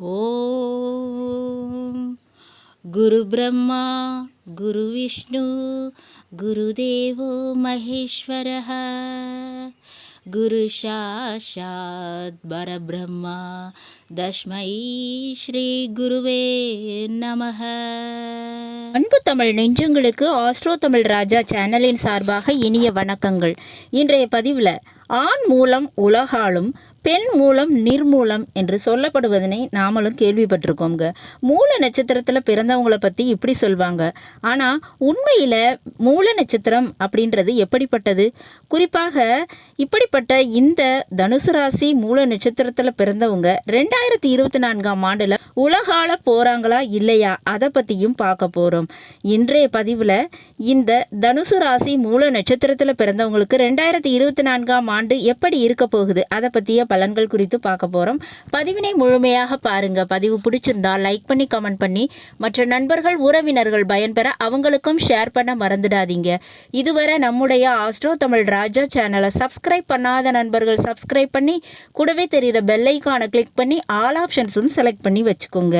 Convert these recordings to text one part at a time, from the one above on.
ஓம். குரு பிரம்மா குரு விஷ்ணு குருதேவோ மகேஸ்வர குரு சாஷாத் பரபிரம்மா தஸ்மை ஸ்ரீ குருவே நமக அன்பு தமிழ் நெஞ்சங்களுக்கு ஆஸ்ட்ரோ தமிழ் ராஜா சேனலின் சார்பாக இனிய வணக்கங்கள். இன்றைய பதிவில் ஆண் மூலம் உலகாலும் பெண் மூலம் நிர்மூலம் என்று சொல்லப்படுவதனை நாமளும் கேள்விப்பட்டிருக்கோங்க மூல நட்சத்திரத்தில் பிறந்தவங்களை பற்றி இப்படி சொல்வாங்க. ஆனால் உண்மையில் மூல நட்சத்திரம் அப்படின்றது எப்படிப்பட்டது? குறிப்பாக இப்படிப்பட்ட இந்த தனுசு ராசி மூல நட்சத்திரத்தில் பிறந்தவங்க ரெண்டாயிரத்தி இருபத்தி நான்காம் ஆண்டில் உலகால போகிறாங்களா இல்லையா? அதை பற்றியும் பார்க்க போகிறோம் இன்றைய பதிவில் இந்த தனுசு ராசி மூல நட்சத்திரத்தில் பிறந்தவங்களுக்கு ரெண்டாயிரத்தி இருபத்தி நான்காம் ஆண்டு எப்படி இருக்க போகுது? அதை பற்றிய பலன்கள் குறித்து பார்க்க போகிறோம் பதிவினை முழுமையாக பாருங்கள் பதிவு பிடிச்சிருந்தா லைக் பண்ணி கமெண்ட் பண்ணி மற்ற நண்பர்கள் உறவினர்கள் பயன்பெற அவங்களுக்கும் ஷேர் பண்ண மறந்துடாதீங்க. இதுவரை நம்முடைய ஆஸ்ட்ரோ தமிழ் ராஜா சேனலை சப்ஸ்கிரைப் பண்ணாத நண்பர்கள் சப்ஸ்கிரைப் பண்ணி கூடவே தெரிகிற பெல்லைக்கானை கிளிக் பண்ணி ஆல் ஆப்ஷன்ஸும் செலக்ட் பண்ணி வச்சுக்கோங்க.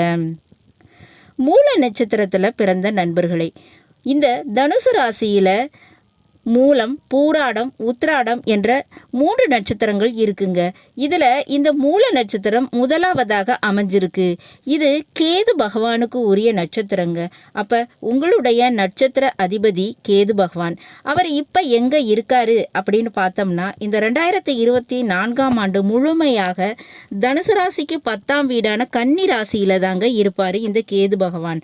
மூல நட்சத்திரத்தில் பிறந்த நண்பர்களே இந்த தனுசு ராசியில் மூலம் பூராடம் உத்ராடம் என்ற மூன்று நட்சத்திரங்கள் இருக்குங்க. இதில் இந்த மூல நட்சத்திரம் முதலாவதாக அமைஞ்சிருக்கு. இது கேது பகவானுக்கு உரிய நட்சத்திரங்க. அப்போ உங்களுடைய நட்சத்திர அதிபதி கேது பகவான். அவர் இப்போ எங்கே இருக்காரு அப்படின்னு பார்த்தோம்னா இந்த ரெண்டாயிரத்தி இருபத்தி நான்காம் ஆண்டு முழுமையாக தனுசு ராசிக்கு பத்தாம் வீடான கன்னி ராசியில் தாங்க இருப்பார் இந்த கேது பகவான்.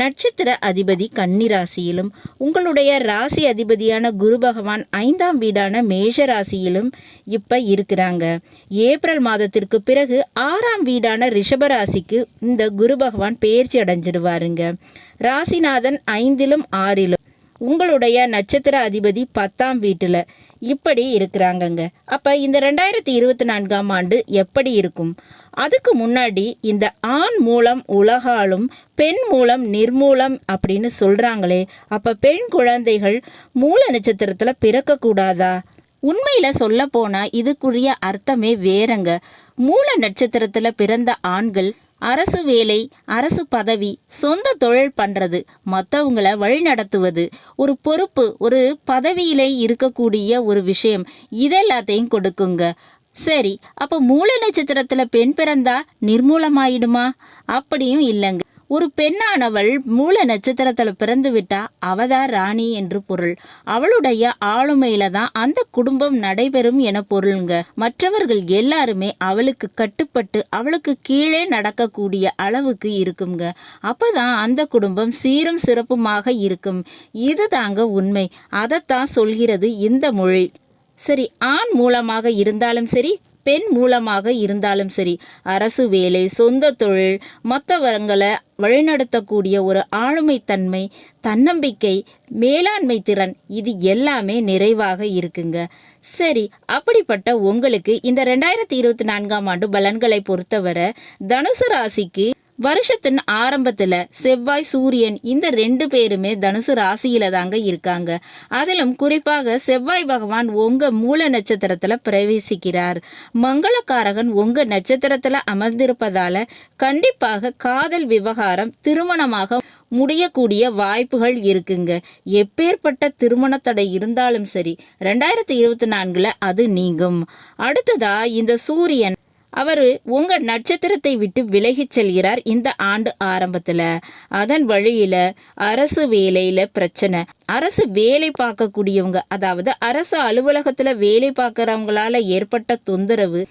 நட்சத்திர அதிபதி கன்னி ராசியிலும் உங்களுடைய ராசி அதிபதியான குரு பகவான் ஐந்தாம் வீடான மேஷ ராசியிலும் இப்போ இருக்கிறாங்க. ஏப்ரல் மாதத்திற்கு பிறகு ஆறாம் வீடான ரிஷப ராசிக்கு இந்த குரு பகவான் பெயர்ச்சி அடைஞ்சிடுவாருங்க. ராசிநாதன் ஐந்திலும் ஆறிலும் உங்களுடைய நட்சத்திர அதிபதி பத்தாம் வீட்டில் இப்படி இருக்கிறாங்கங்க. அப்போ இந்த ரெண்டாயிரத்தி இருபத்தி நான்காம் ஆண்டு எப்படி இருக்கும்? அதுக்கு முன்னாடி இந்த ஆண் மூலம் உலகாலும் பெண் மூலம் நிர்மூலம் அப்படின்னு சொல்கிறாங்களே அப்போ பெண் குழந்தைகள் மூல நட்சத்திரத்தில் பிறக்கக்கூடாதா? உண்மையில் சொல்ல போனால் இதுக்குரிய அர்த்தமே வேறங்க. மூல நட்சத்திரத்தில் பிறந்த ஆண்கள் அரசு வேலை அரசு பதவி சொந்த தொழில் பண்ணுறது மற்றவங்கள வழிநடத்துவது ஒரு பொறுப்பு ஒரு பதவியிலே இருக்கக்கூடிய ஒரு விஷயம் இதெல்லாத்தையும் கொடுக்குங்க. சரி அப்போ மூல நட்சத்திரத்தில் பெண் பிறந்தா நிர்மூலமாயிடுமா? அப்படியும் இல்லைங்க. ஒரு பெண்ணானவள் மூல நட்சத்திரத்தில் பிறந்து விட்டா அவதான் ராணி என்று பொருள். அவளுடைய ஆளுமையில தான் அந்த குடும்பம் நடைபெறும் என பொருளுங்க. மற்றவர்கள் எல்லாருமே அவளுக்கு கட்டுப்பட்டு அவளுக்கு கீழே நடக்கக்கூடிய அளவுக்கு இருக்குங்க அப்பதான் அந்த குடும்பம் சீரும் சிறப்புமாக இருக்கும். இது தாங்க உண்மை. அதைத்தான் சொல்கிறது இந்த மொழி. சரி ஆண் மூலமாக இருந்தாலும் சரி பெண் மூலமாக இருந்தாலும் சரி அரசு வேலை சொந்த தொழில் மற்றவங்களை வழிநடத்தக்கூடிய ஒரு ஆளுமைத்தன்மை தன்னம்பிக்கை மேலாண்மை திறன் இது எல்லாமே நிறைவாக இருக்குங்க. சரி அப்படிப்பட்ட உங்களுக்கு இந்த ரெண்டாயிரத்தி இருபத்தி நான்காம் ஆண்டு பலன்களை பொறுத்தவரை தனுசு ராசிக்கு வருஷத்தின் ஆரம்பத்தில் செவ்வாய் சூரியன் இந்த ரெண்டு பேருமே தனுசு ராசியில தாங்க இருக்காங்க. அதிலும் குறிப்பாக செவ்வாய் பகவான் உங்க மூல நட்சத்திரத்துல பிரவேசிக்கிறார். மங்களக்காரகன் உங்க நட்சத்திரத்துல அமர்ந்திருப்பதால கண்டிப்பாக காதல் விவகாரம் திருமணமாக முடியக்கூடிய வாய்ப்புகள் இருக்குங்க. எப்பேற்பட்ட திருமண தடை இருந்தாலும் சரி ரெண்டாயிரத்தி இருபத்தி நான்குல அது நீங்கும். அடுத்ததா இந்த சூரியன். அவர் உங்கள் நட்சத்திரத்தை விட்டு விலகிச் செல்கிறார் இந்த ஆண்டு ஆரம்பத்தில். அதன் வழியில் அரசு வேலையில் பிரச்சனை. அரசு வேலை பார்க்கக்கூடியவங்க அதாவது அரசு அலுவலகத்தில் வேலை பார்க்குறவங்களால் ஏற்பட்ட தொந்தரவு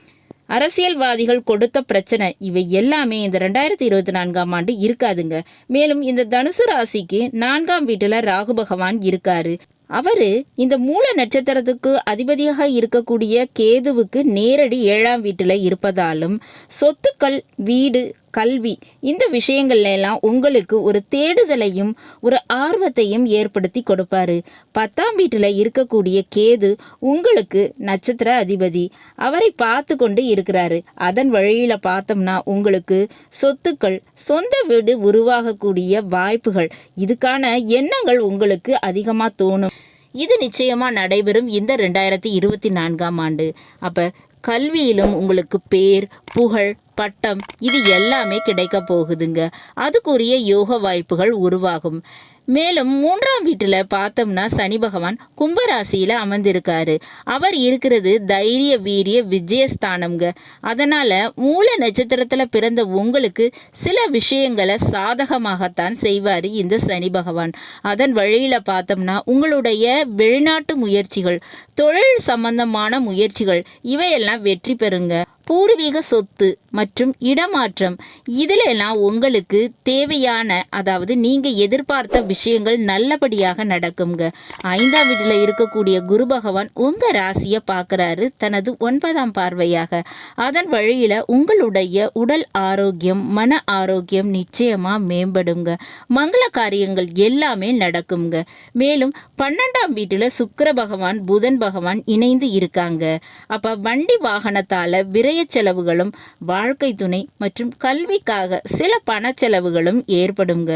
அரசியல்வாதிகள் கொடுத்த பிரச்சனை இவை எல்லாமே இந்த ரெண்டாயிரத்தி இருபத்தி நான்காம் ஆண்டு இருக்காதுங்க. மேலும் இந்த தனுசு ராசிக்கு நான்காம் வீட்டில் ராகு பகவான் இருக்காரு. அவரு இந்த மூல நட்சத்திரத்துக்கு அதிபதியாக இருக்கக்கூடிய கேதுவுக்கு நேரடி ஏழாம் வீட்டில் இருப்பதாலும் சொத்துக்கள் வீடு கல்வி. இந்த விஷயங்கள்ல எல்லாம் உங்களுக்கு ஒரு தேடுதலையும் ஒரு ஆர்வத்தையும் ஏற்படுத்தி கொடுப்பாரு. பத்தாம் வீட்டில் இருக்கக்கூடிய கேது உங்களுக்கு நட்சத்திர அதிபதி. அவரை பார்த்து கொண்டு இருக்கிறாரு. அதன் வழியில் பார்த்தோம்னா உங்களுக்கு சொத்துக்கள் சொந்த வீடு உருவாகக்கூடிய வாய்ப்புகள். இதுக்கான எண்ணங்கள் உங்களுக்கு அதிகமாக தோணும். இது நிச்சயமாக நடைபெறும் இந்த ரெண்டாயிரத்தி இருபத்தி நான்காம் ஆண்டு. அப்போ கல்வியிலும் உங்களுக்கு பேர் புகழ் பட்டம். இது எல்லாமே கிடைக்க போகுதுங்க. அதுக்குரிய யோக வாய்ப்புகள் உருவாகும். மேலும் மூன்றாம் வீட்டில் பார்த்தோம்னா சனி பகவான் கும்பராசியில் அமர்ந்திருக்காரு. அவர் இருக்கிறது தைரிய வீரிய விஜயஸ்தானம்ங்க. அதனால் மூல நட்சத்திரத்தில் பிறந்த உங்களுக்கு சில விஷயங்களை சாதகமாகத்தான் செய்வார் இந்த சனி பகவான். அதன் வழியில் பார்த்தோம்னா உங்களுடைய வெளிநாட்டு முயற்சிகள் தொழில் சம்பந்தமான முயற்சிகள் இவையெல்லாம் வெற்றி பெறுங்க. பூர்வீக சொத்து மற்றும் இடமாற்றம். இதில் எல்லாம் உங்களுக்கு தேவையான அதாவது நீங்கள் எதிர்பார்த்த விஷயங்கள் நல்லபடியாக நடக்குங்க ஐந்தாம் வீட்டில் இருக்கக்கூடிய குரு பகவான் உங்கள் ராசியை பார்க்குறாரு தனது ஒன்பதாம் பார்வையாக. அதன் வழியில் உங்களுடைய உடல் ஆரோக்கியம் மன ஆரோக்கியம் நிச்சயமாக மேம்படுங்க. மங்கள காரியங்கள் எல்லாமே நடக்குங்க மேலும் பன்னெண்டாம் வீட்டில் சுக்கர பகவான் புதன் பகவான் இணைந்து இருக்காங்க. அப்போ வண்டி வாகனத்தால் விரை சமய செலவுகளும் வாழ்க்கை துணை மற்றும் கல்விக்காக சில பண செலவுகளும் ஏற்படுங்க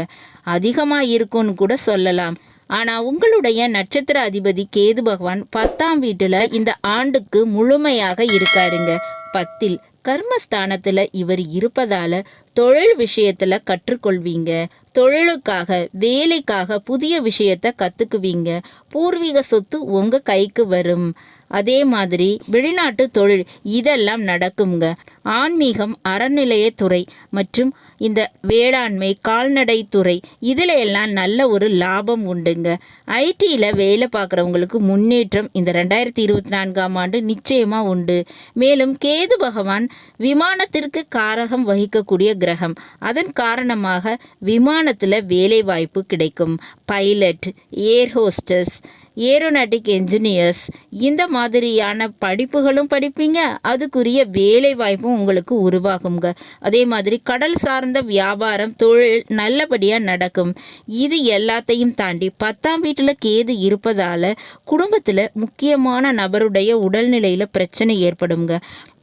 அதிகமாக இருக்கும்னு கூட சொல்லலாம். ஆனால் உங்களுடைய நட்சத்திர அதிபதி கேது பகவான் பத்தாம் வீட்டில் இந்த ஆண்டுக்கு முழுமையாக இருக்காருங்க. பத்தில் கர்மஸ்தானத்தில் இவர் இருப்பதால தொழில் விஷயத்துல கற்றுக்கொள்வீங்க. தொழிலுக்காக வேலைக்காக புதிய விஷயத்தை கத்துக்குவீங்க. பூர்வீக சொத்து உங்க கைக்கு வரும். அதே மாதிரி வெளிநாட்டு தொழில் இதெல்லாம் நடக்குங்க ஆன்மீகம் அறநிலையத்துறை மற்றும் இந்த வேளாண்மை கால்நடை துறை இதில் எல்லாம் நல்ல ஒரு லாபம் உண்டுங்க. ஐடியில் வேலை பார்க்குறவங்களுக்கு முன்னேற்றம் இந்த ரெண்டாயிரத்தி இருபத்தி நான்காம் ஆண்டு நிச்சயமாக உண்டு. மேலும் கேது பகவான் விமானத்திற்கு காரகம் வகிக்கக்கூடிய கிரகம். அதன் காரணமாக விமானத்தில் வேலை வாய்ப்பு கிடைக்கும். Pilot air hostess aeronautic engineers இந்த மாதிரியான படிப்புகளும் படிப்பீங்க. அதுக்குரிய வேலை வாய்ப்பும் உங்களுக்கு உருவாகுங்க அதே மாதிரி கடல் சார்ந்த வியாபாரம் தொழில் நல்லபடியாக நடக்கும். இது எல்லாத்தையும் தாண்டி பத்தாம் வீட்டில் கேது இருப்பதால் குடும்பத்தில் முக்கியமான நபருடைய உடல்நிலையில் பிரச்சனை ஏற்படுங்க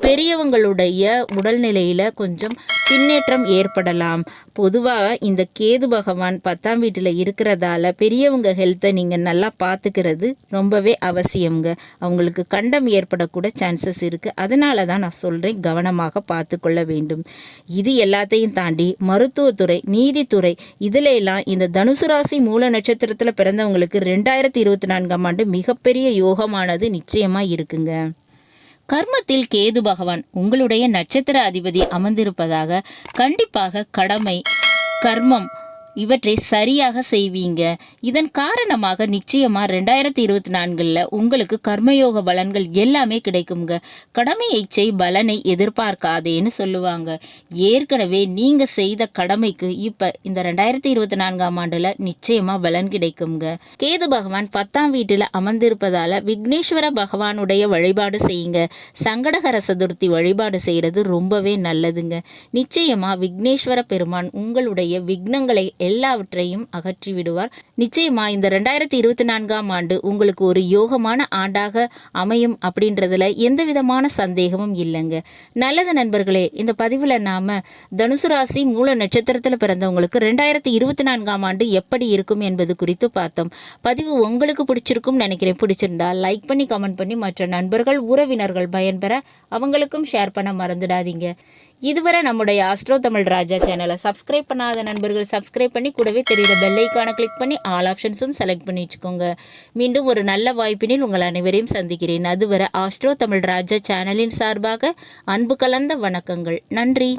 பெரியவங்களுடைய உடல்நிலையில் கொஞ்சம் பின்னேற்றம் ஏற்படலாம். பொதுவாக இந்த கேது பகவான் பத்தாம் வீட்டில் இருக்கிறதால பெரியவங்க ஹெல்த்தை நீங்கள் நல்லா பார்த்துக்கிறது ரொம்பவே அவசியம்ங்க. அவங்களுக்கு கண்டம் ஏற்படக்கூட சான்சஸ் இருக்குது அதனால தான் நான் சொல்கிறேன் கவனமாக பார்த்து கொள்ள வேண்டும். இது எல்லாத்தையும் தாண்டி மருத்துவத்துறை நீதித்துறை இதில் எல்லாம் இந்த தனுசு ராசி மூல நட்சத்திரத்தில் பிறந்தவங்களுக்கு ரெண்டாயிரத்தி இருபத்தி நான்காம் ஆண்டு மிகப்பெரிய யோகமானது நிச்சயமாக இருக்குங்க. கர்மத்தில் கேது பகவான் உங்களுடைய நட்சத்திர அதிபதி அமர்ந்திருப்பதாக கண்டிப்பாக கடமை கர்மம் இவற்றை சரியாக செய்வீங்க. இதன் காரணமாக நிச்சயமாக ரெண்டாயிரத்தி இருபத்தி நான்கில் உங்களுக்கு கர்மயோக பலன்கள் எல்லாமே கிடைக்குங்க கடமையை செய் பலனை எதிர்பார்க்காதேன்னு சொல்லுவாங்க. ஏற்கனவே நீங்கள் செய்த கடமைக்கு இப்போ இந்த ரெண்டாயிரத்தி இருபத்தி நான்காம் ஆண்டில் நிச்சயமாக பலன் கிடைக்குங்க கேது பகவான் பத்தாம் வீட்டில் அமர்ந்திருப்பதால் விக்னேஸ்வர பகவானுடைய வழிபாடு செய்யுங்க. சங்கடகர சதுர்த்தி வழிபாடு செய்கிறது ரொம்பவே நல்லதுங்க. நிச்சயமாக விக்னேஸ்வர பெருமான் உங்களுடைய விக்னங்களை எல்லாவற்றையும் அகற்றி விடுவார் நிச்சயமா இந்த ரெண்டாயிரத்தி இருபத்தி நான்காம் ஆண்டு உங்களுக்கு ஒரு யோகமான ஆண்டாக அமையும் அப்படின்றதுல எந்த விதமான சந்தேகமும் இல்லைங்க. நல்லது நண்பர்களே இந்த பதிவில் நாம தனுசு ராசி மூல நட்சத்திரத்தில் பிறந்தவங்களுக்கு ரெண்டாயிரத்தி இருபத்தி நான்காம் ஆண்டு எப்படி இருக்கும் என்பது குறித்து பார்த்தோம். பதிவு உங்களுக்கு பிடிச்சிருக்கும் நினைக்கிறேன். பிடிச்சிருந்தா லைக் பண்ணி கமெண்ட் பண்ணி மற்ற நண்பர்கள் உறவினர்கள் பயன்பெற அவங்களுக்கும் ஷேர் பண்ண மறந்துடாதீங்க. இதுவரை நம்முடைய ஆஸ்ட்ரோ தமிழ் ராஜா சேனலை சப்ஸ்கிரைப் பண்ணாத நண்பர்கள் சப்ஸ்கிரைப் பண்ணி கூடவே தெரியுற பெல்லைக்கான கிளிக் பண்ணி ஆல் ஆப்ஷன்ஸும் செலக்ட் பண்ணி வச்சுக்கோங்க. மீண்டும் ஒரு நல்ல வாய்ப்பினில் உங்கள் அனைவரையும் சந்திக்கிறேன். அதுவரை ஆஸ்ட்ரோ தமிழ் ராஜா சேனலின் சார்பாக அன்பு கலந்த வணக்கங்கள். நன்றி.